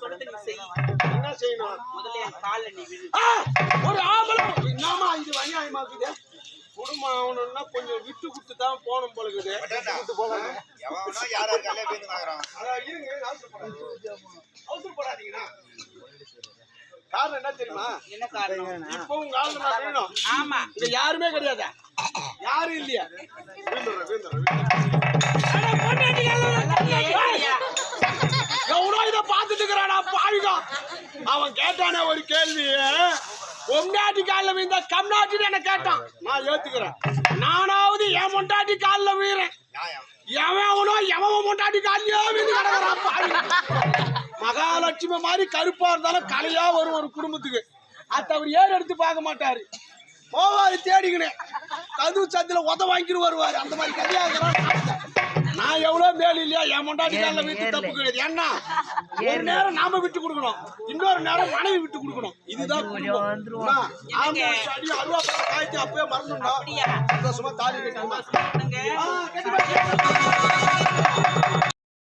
நான் சொல்றது நீ செய். என்ன செய்யணும்? முதல்ல என் கால்ல நீ விழு ஆ, ஒரு ஆம்பளை என்னமா இது அநியாயமா இருக்குது? குடும்பம் ஆகணும்னா கொஞ்சம் விட்டு கொடுத்து தான் போகணும் போல இருக்குது. விட்டு போகாம. எவனோ யார் வாங்குறான் அதான் இருங்க, அவசரப்படாதீங்க. அவசரப்படாதீங்கண்ணா. காரணம் என்ன தெரியுமா? என்ன காரணம்? இப்போ உங்க நான் வேணும். ஆமா. இங்க யாருமே கிடையாது. யாரும் இல்லையா. வீந்துடுறேன், வீந்துடுறேன், வீந்துடுறேன். அவன் கேட்டானே ஒரு கேள்வி? பொண்டாட்டி காலில் விழுந்தா கம்நாட்டின்னு என்ன கேட்டான். நான் ஏத்துக்கிறேன். நானாவது என் பொண்டாட்டி காலில் வீறேன் எவன் அவனோ எவன் பொண்டாட்டி காலையோ வீந்து கிடக்குறான் மகாலட்சுமி மாதிரி கருப்பா இருந்தாலும் கலையா வரும் ஒரு குடும்பத்துக்கு. அத்த அவர் ஏறு எடுத்து பார்க்க மாட்டாரு. போவாரு தேடிக்கினேன் கது சத்துல உத வாங்கிட்டு வருவாரு. அந்த மாதிரி கதையா என் பொண்டாட்டி காலில் வீட்டு தப்பு கிடையாது ஏன்னா ஒரு நேரம் நாம விட்டு கொடுக்கணும். இன்னொரு நேரம் மனைவி விட்டு கொடுக்கணும். இதுதான் அருவா காய்ச்சி அப்பவே மறந்துடணும் அப்படியா? சந்தோஷமா தாலி கட்டி